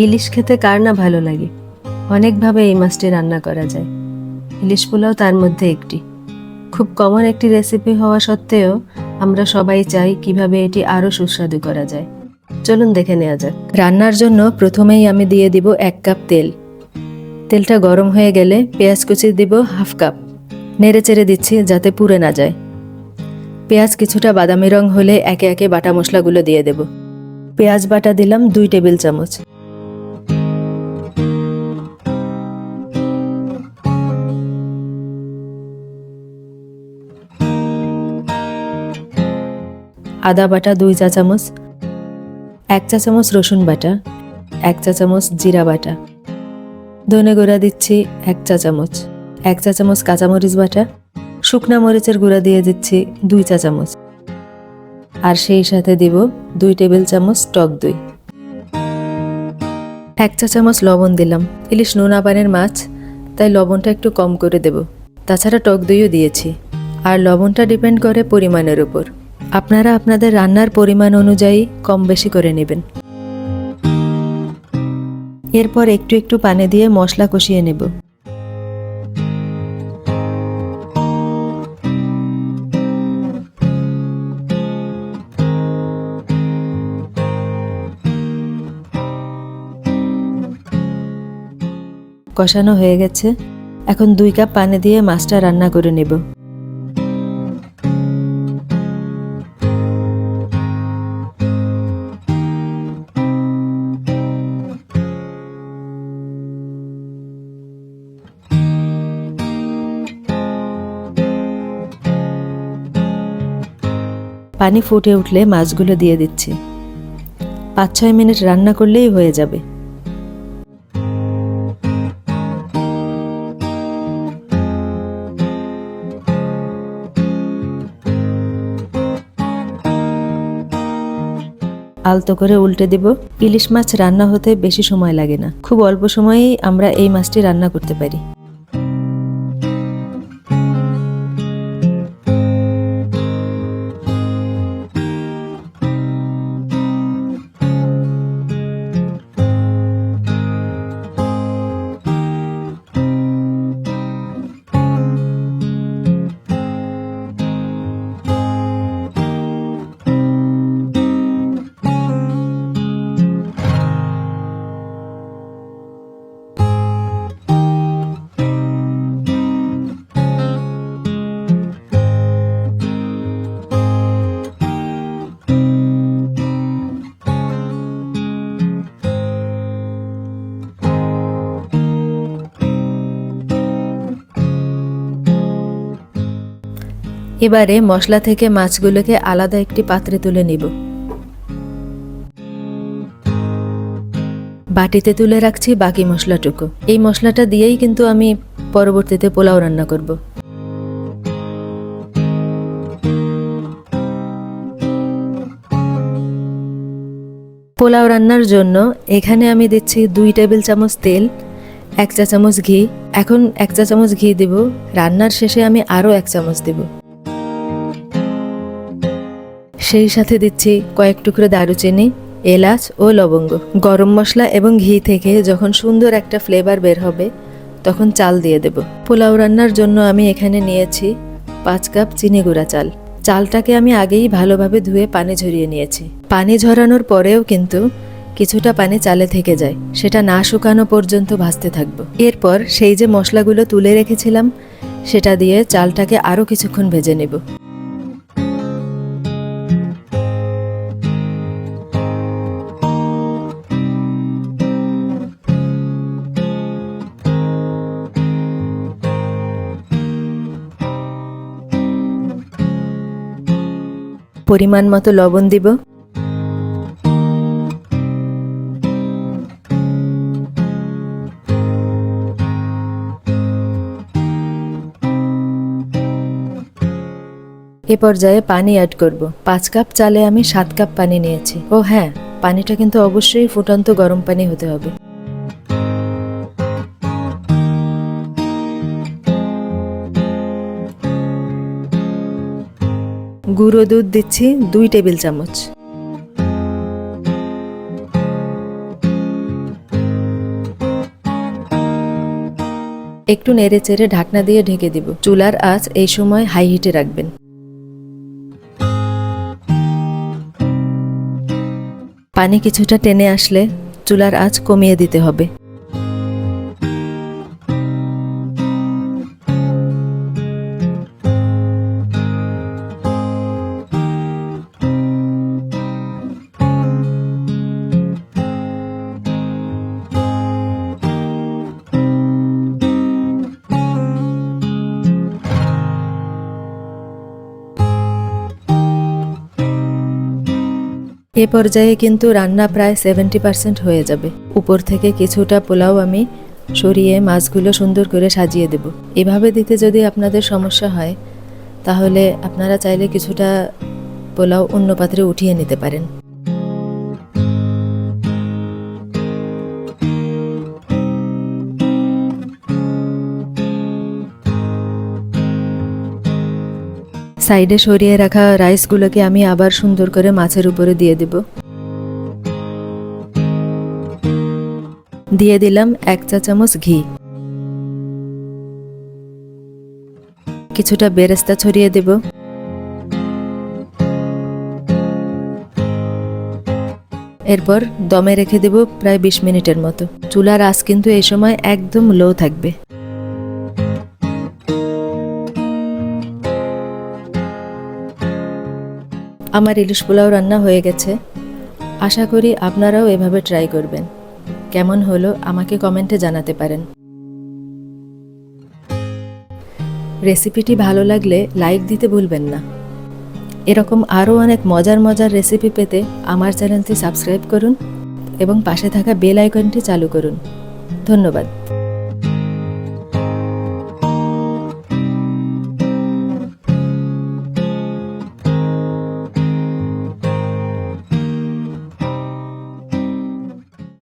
ইলিশ খেতে কার না ভালো লাগে? অনেকভাবে এই মাছটি রান্না করা যায়। ইলিশ পোলাও তার মধ্যে একটি। খুব কমন একটি রেসিপি হওয়া সত্ত্বেও আমরা সবাই চাই কীভাবে এটি আরও সুস্বাদু করা যায়। চলুন দেখে নেওয়া যাক। রান্নার জন্য প্রথমেই আমি দিয়ে দিব এক কাপ তেল। তেলটা গরম হয়ে গেলে পেঁয়াজ কুচি দিব হাফ কাপ। নেড়ে চেড়ে দিচ্ছি যাতে পুড়ে না যায়। পেঁয়াজ কিছুটা বাদামি রং হলে একে একে বাটা মশলাগুলো দিয়ে দেব। পেঁয়াজ বাটা দিলাম দুই টেবিল চামচ। আদা বাটা দুই চা চামচ, এক চা চামচ রসুন বাটা, এক চা চামচ জিরা বাটা। ধনে গুঁড়া দিচ্ছি এক চা চামচ, এক চা চামচ কাঁচামরিচ বাটা, শুকনা মরিচের গুঁড়া দিয়ে দিচ্ছি দুই চা চামচ। আর সেই সাথে দিব দুই টেবিল চামচ টক দই। এক চা চামচ লবণ দিলাম। ইলিশ নুন আবানের মাছ, তাই লবণটা একটু কম করে দেব। তাছাড়া টক দইও দিয়েছি। আর লবণটা ডিপেন্ড করে পরিমাণের উপর। আপনারা আপনাদের রান্নার পরিমাণ অনুযায়ী কম বেশি করে নেবেন। এরপর একটু একটু পানি দিয়ে মশলা কষিয়ে নেব। কষানো হয়ে গেছে। এখন দুই কাপ পানি দিয়ে মাছটা রান্না করে নেব। পানি ফুটে উঠলে মাছগুলো দিয়ে দিচ্ছি। পাঁচ ছয় মিনিট রান্না করলেই হয়ে যাবে। আলতো করে উল্টে দেব। ইলিশ মাছ রান্না হতে বেশি সময় লাগে না। খুব অল্প সময়েই আমরা এই মাছটি রান্না করতে পারি। এবারে মশলা থেকে মাছগুলোকে আলাদা একটি পাত্রে তুলে নিব। বাটিতে তুলে রাখছি বাকি মশলাটুকু। এই মশলাটা দিয়েই কিন্তু আমি পরবর্তীতে পোলাও রান্না করব। পোলাও রান্নার জন্য এখানে আমি দিচ্ছি দুই টেবিল চামচ তেল, এক চা চামচ ঘি। এখন এক চা চামচ ঘি দেব। রান্নার শেষে আমি আরও এক চামচ দেব। সেই সাথে দিচ্ছি কয়েক টুকরো দারুচিনি, এলাচ ও লবঙ্গ। গরম মশলা এবং ঘি থেকে যখন সুন্দর একটা ফ্লেভার বের হবে, তখন চাল দিয়ে দেব। পোলাও রান্নার জন্য আমি এখানে নিয়েছি পাঁচ কাপ চিনি গুঁড়া চাল। চালটাকে আমি আগেই ভালোভাবে ধুয়ে পানি ঝরিয়ে নিয়েছি। পানি ঝরানোর পরেও কিন্তু কিছুটা পানি চালে থেকে যায়। সেটা না শুকানো পর্যন্ত ভাজতে থাকব। এরপর সেই যে মশলাগুলো তুলে রেখেছিলাম, সেটা দিয়ে চালটাকে আরও কিছুক্ষণ ভেজে নেব। পরিমাণ মতো লবণ দিব। এ পর্যায়ে পানি অ্যাড করব। পাঁচ কাপ চালে আমি সাত কাপ পানি নিয়েছি। ও হ্যাঁ পানিটা কিন্তু অবশ্যই ফুটন্ত গরম পানি হতে হবে। গুঁড়ো দুধ দিচ্ছি দুই টেবিল চামচ। একটু নেড়ে চেড়ে ঢাকনা দিয়ে ঢেকে দিব। চুলার আঁচ এই সময় হাই হিটে রাখবেন। পানি কিছুটা টেনে আসলে চুলার আঁচ কমিয়ে দিতে হবে। এ পর্যায়ে কিন্তু রান্না প্রায় সেভেন্টি পার্সেন্ট হয়ে যাবে। উপর থেকে কিছুটা পোলাও আমি সরিয়ে মাছগুলো সুন্দর করে সাজিয়ে দেব। এভাবে দিতে যদি আপনাদের সমস্যা হয়, তাহলে আপনারা চাইলে কিছুটা পোলাও অন্য পাত্রে উঠিয়ে নিতে পারেন। সাইডে সরিয়ে রাখা রাইসগুলোকে আমি আবার সুন্দর করে মাছের উপরে দিয়ে দেব। দিয়ে দিলাম এক চা চামচ ঘি। কিছুটা বেরেস্তা ছড়িয়ে দেব। এরপর দমে রেখে দেব প্রায় বিশ মিনিটের মতো। চুলার আঁচ কিন্তু এই সময় একদম লো থাকবে। আমার ইলিশ পোলাও রান্না হয়ে গেছে। আশা করি আপনারাও এভাবে ট্রাই করবেন। কেমন হলো আমাকে কমেন্টে জানাতে পারেন। রেসিপিটি ভালো লাগলে লাইক দিতে ভুলবেন না। এরকম আরও অনেক মজার মজার রেসিপি পেতে আমার চ্যানেলটি সাবস্ক্রাইব করুন এবং পাশে থাকা বেল আইকনটি চালু করুন। ধন্যবাদ।